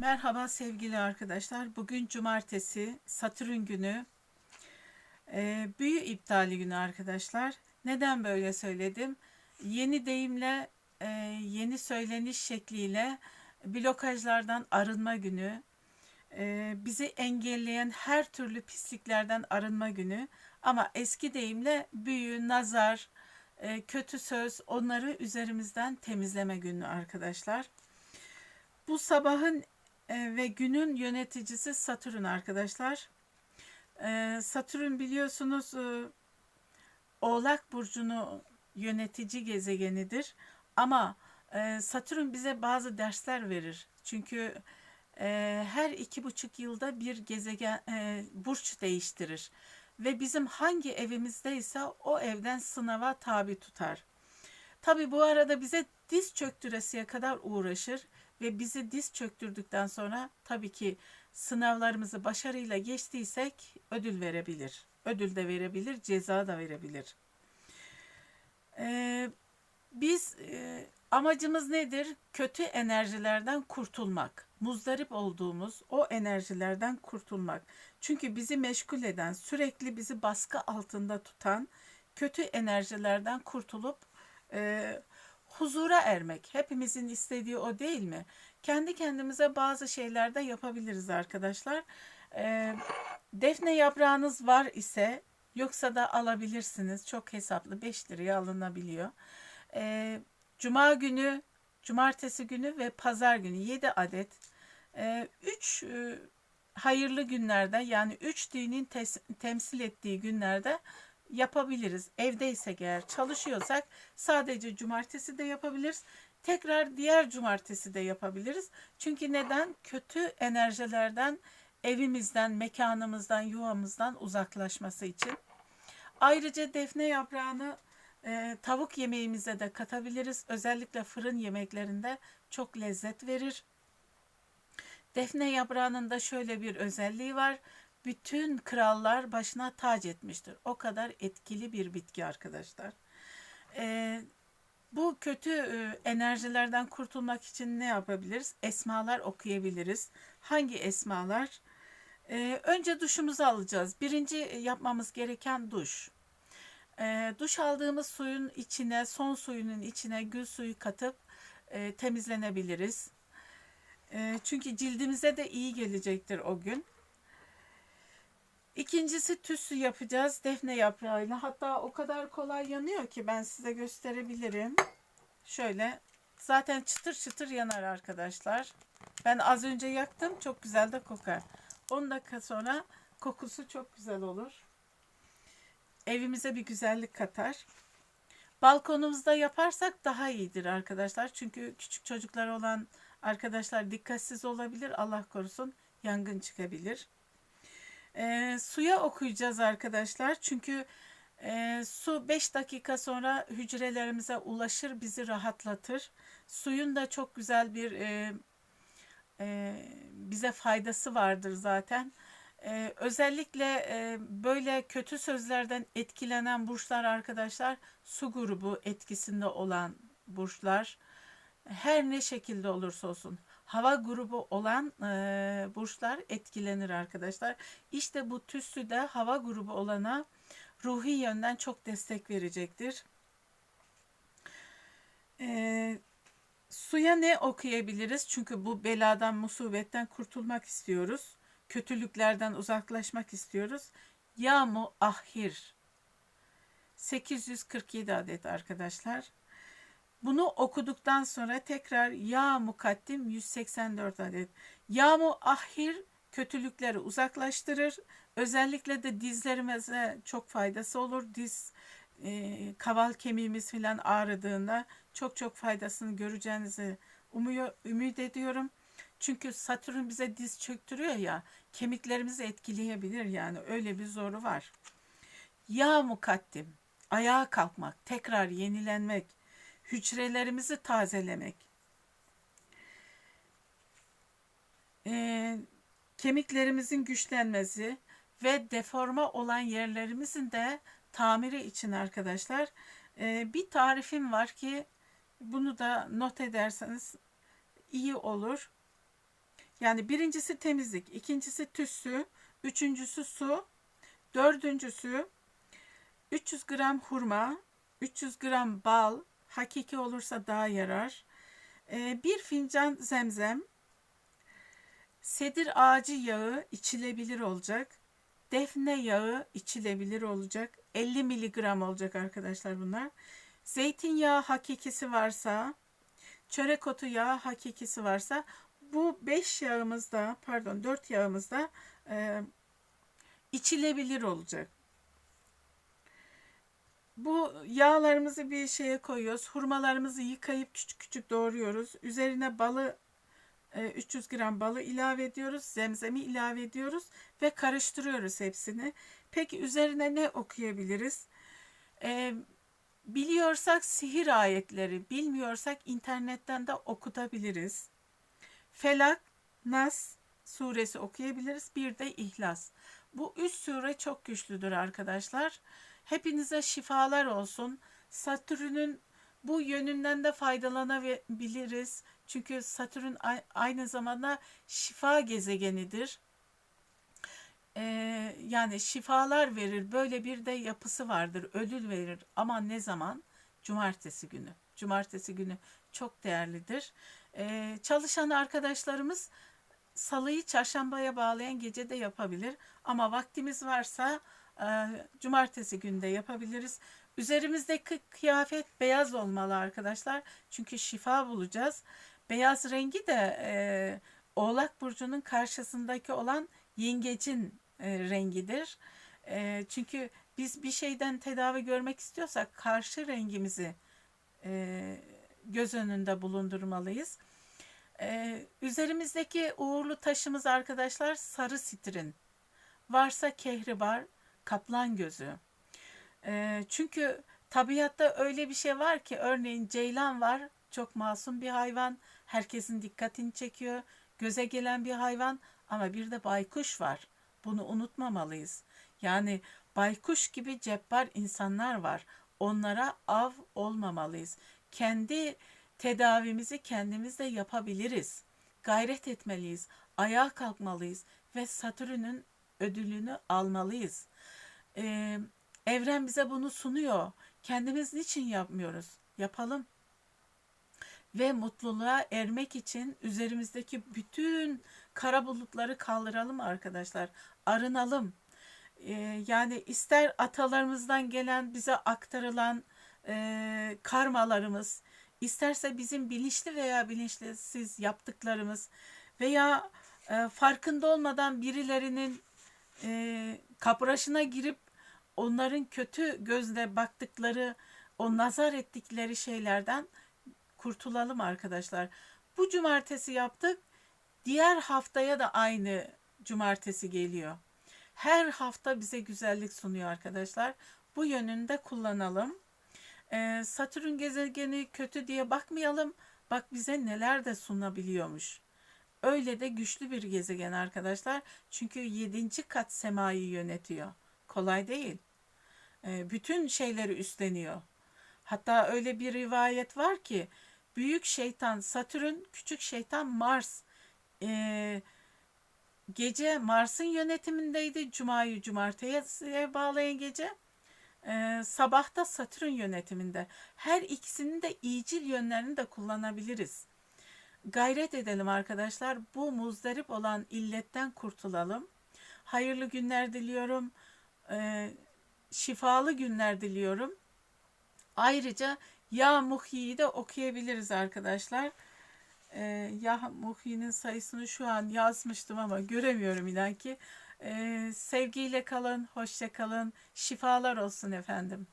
Merhaba sevgili arkadaşlar. Bugün cumartesi, Satürn günü. Ee, büyü iptali günü arkadaşlar. Neden böyle söyledim? Yeni deyimle, e, yeni söyleniş şekliyle blokajlardan arınma günü. e, bizi engelleyen her türlü pisliklerden arınma günü. Ama eski deyimle büyü, nazar, e, kötü söz onları üzerimizden temizleme günü arkadaşlar. Bu sabahın e, ve günün yöneticisi Satürn arkadaşlar. E, Satürn biliyorsunuz e, Oğlak burcunu yönetici gezegenidir. Ama e, Satürn bize bazı dersler verir. Çünkü e, her iki buçuk yılda bir gezegen e, burç değiştirir ve bizim hangi evimizdeyse o evden sınava tabi tutar. Tabi bu arada bize diz çöktüresiye kadar uğraşır ve bizi diz çöktürdükten sonra tabii ki sınavlarımızı başarıyla geçtiysek ödül verebilir. Ödül de verebilir, ceza da verebilir. Ee, biz e, amacımız nedir? Kötü enerjilerden kurtulmak. Muzdarip olduğumuz o enerjilerden kurtulmak. Çünkü bizi meşgul eden, sürekli bizi baskı altında tutan kötü enerjilerden kurtulup e, huzura ermek. Hepimizin istediği o değil mi? Kendi kendimize bazı şeyler de yapabiliriz arkadaşlar. E, defne yaprağınız var ise yoksa da alabilirsiniz. Çok hesaplı 5 liraya alınabiliyor. E, Cuma günü, cumartesi günü ve pazar günü 7 adet 3 e, hayırlı günlerde yani 3 dinin tes- temsil ettiği günlerde yapabiliriz. Evdeysek eğer çalışıyorsak sadece cumartesi de yapabiliriz. Tekrar diğer cumartesi de yapabiliriz. Çünkü neden? Kötü enerjilerden evimizden, mekanımızdan, yuvamızdan uzaklaşması için. Ayrıca defne yaprağını e, tavuk yemeğimize de katabiliriz. Özellikle fırın yemeklerinde çok lezzet verir. Defne yaprağının da şöyle bir özelliği var bütün krallar başına tac etmiştir. O kadar etkili bir bitki arkadaşlar. Ee, bu kötü e, enerjilerden kurtulmak için ne yapabiliriz? Esmalar okuyabiliriz. Hangi esmalar? Ee, önce duşumuzu alacağız. Birinci yapmamız gereken duş. Ee, duş aldığımız suyun içine, son suyunun içine gül suyu katıp e, temizlenebiliriz. E, çünkü cildimize de iyi gelecektir o gün. İkincisi tüsü yapacağız defne yaprağıyla. Hatta o kadar kolay yanıyor ki ben size gösterebilirim. Şöyle zaten çıtır çıtır yanar arkadaşlar. Ben az önce yaktım. Çok güzel de kokar. 10 dakika sonra kokusu çok güzel olur. Evimize bir güzellik katar. Balkonumuzda yaparsak daha iyidir arkadaşlar. Çünkü küçük çocuklar olan arkadaşlar dikkatsiz olabilir. Allah korusun yangın çıkabilir. E, suya okuyacağız arkadaşlar. Çünkü e, su 5 dakika sonra hücrelerimize ulaşır, bizi rahatlatır. Suyun da çok güzel bir e, e, bize faydası vardır zaten. Ee, özellikle e, böyle kötü sözlerden etkilenen burçlar arkadaşlar su grubu etkisinde olan burçlar her ne şekilde olursa olsun hava grubu olan e, burçlar etkilenir arkadaşlar. İşte bu tüsü de hava grubu olana ruhi yönden çok destek verecektir. E, suya ne okuyabiliriz? Çünkü bu beladan, musibetten kurtulmak istiyoruz. Kötülüklerden uzaklaşmak istiyoruz. Yamu ahir 847 adet arkadaşlar. Bunu okuduktan sonra tekrar ya mukaddim 184 adet. Ya mu ahir kötülükleri uzaklaştırır. Özellikle de dizlerimize çok faydası olur. Diz e, kaval kemiğimiz falan ağrıdığında çok çok faydasını göreceğinizi umuyor, ümit ediyorum. Çünkü Satürn bize diz çöktürüyor ya kemiklerimizi etkileyebilir yani öyle bir zoru var. Ya mukaddim ayağa kalkmak, tekrar yenilenmek, hücrelerimizi tazelemek. Ee, kemiklerimizin güçlenmesi ve deforma olan yerlerimizin de tamiri için arkadaşlar e, bir tarifim var ki bunu da not ederseniz iyi olur. Yani birincisi temizlik, ikincisi tütsü, üçüncüsü su, dördüncüsü 300 gram hurma, 300 gram bal, hakiki olursa daha yarar. Ee, bir fincan zemzem, sedir ağacı yağı içilebilir olacak. Defne yağı içilebilir olacak. 50 miligram olacak arkadaşlar bunlar. Zeytinyağı hakikisi varsa, çörek otu yağı hakikisi varsa bu 5 yağımızda pardon 4 yağımızda e, içilebilir olacak. Bu yağlarımızı bir şeye koyuyoruz. Hurmalarımızı yıkayıp küçük küçük doğruyoruz. Üzerine balı e, 300 gram balı ilave ediyoruz. Zemzemi ilave ediyoruz ve karıştırıyoruz hepsini. Peki üzerine ne okuyabiliriz? E, biliyorsak sihir ayetleri, bilmiyorsak internetten de okutabiliriz. Felak, Nas suresi okuyabiliriz. Bir de İhlas. Bu üç sure çok güçlüdür arkadaşlar. Hepinize şifalar olsun. Satürn'ün bu yönünden de faydalanabiliriz. Çünkü Satürn aynı zamanda şifa gezegenidir. Ee, yani şifalar verir. Böyle bir de yapısı vardır. Ödül verir. Ama ne zaman? Cumartesi günü. Cumartesi günü çok değerlidir. Ee, çalışan arkadaşlarımız salıyı çarşambaya bağlayan gece de yapabilir. Ama vaktimiz varsa cumartesi günde yapabiliriz. Üzerimizdeki kıyafet beyaz olmalı arkadaşlar. Çünkü şifa bulacağız. Beyaz rengi de e, Oğlak Burcu'nun karşısındaki olan yengecin e, rengidir. E, çünkü biz bir şeyden tedavi görmek istiyorsak karşı rengimizi e, göz önünde bulundurmalıyız. Ee, üzerimizdeki uğurlu taşımız arkadaşlar sarı sitrin. Varsa kehribar, kaplan gözü. Ee, çünkü tabiatta öyle bir şey var ki örneğin ceylan var. Çok masum bir hayvan. Herkesin dikkatini çekiyor. Göze gelen bir hayvan ama bir de baykuş var. Bunu unutmamalıyız. Yani baykuş gibi cebbar insanlar var. Onlara av olmamalıyız. Kendi Tedavimizi kendimiz de yapabiliriz. Gayret etmeliyiz. Ayağa kalkmalıyız ve Satürn'ün ödülünü almalıyız. Ee, evren bize bunu sunuyor. Kendimiz niçin yapmıyoruz? Yapalım. Ve mutluluğa ermek için üzerimizdeki bütün kara bulutları kaldıralım arkadaşlar. Arınalım. Ee, yani ister atalarımızdan gelen bize aktarılan e, karmalarımız, İsterse bizim bilinçli veya bilinçsiz yaptıklarımız veya e, farkında olmadan birilerinin e, kapraşına girip onların kötü gözle baktıkları, o nazar ettikleri şeylerden kurtulalım arkadaşlar. Bu cumartesi yaptık. Diğer haftaya da aynı cumartesi geliyor. Her hafta bize güzellik sunuyor arkadaşlar. Bu yönünde kullanalım. Ee, Satürn gezegeni kötü diye bakmayalım. Bak bize neler de sunabiliyormuş. Öyle de güçlü bir gezegen arkadaşlar. Çünkü yedinci kat semayı yönetiyor. Kolay değil. Ee, bütün şeyleri üstleniyor. Hatta öyle bir rivayet var ki büyük şeytan Satürn, küçük şeytan Mars. Ee, gece Mars'ın yönetimindeydi. Cuma'yı cumartesiye bağlayan gece. Ee, sabahta Satürn yönetiminde. Her ikisinin de iyicil yönlerini de kullanabiliriz. Gayret edelim arkadaşlar. Bu muzdarip olan illetten kurtulalım. Hayırlı günler diliyorum. Ee, şifalı günler diliyorum. Ayrıca Ya Muhyi'yi de okuyabiliriz arkadaşlar. Ee, ya Muhyi'nin sayısını şu an yazmıştım ama göremiyorum inan ki. Ee, sevgiyle kalın, hoşça kalın. Şifalar olsun efendim.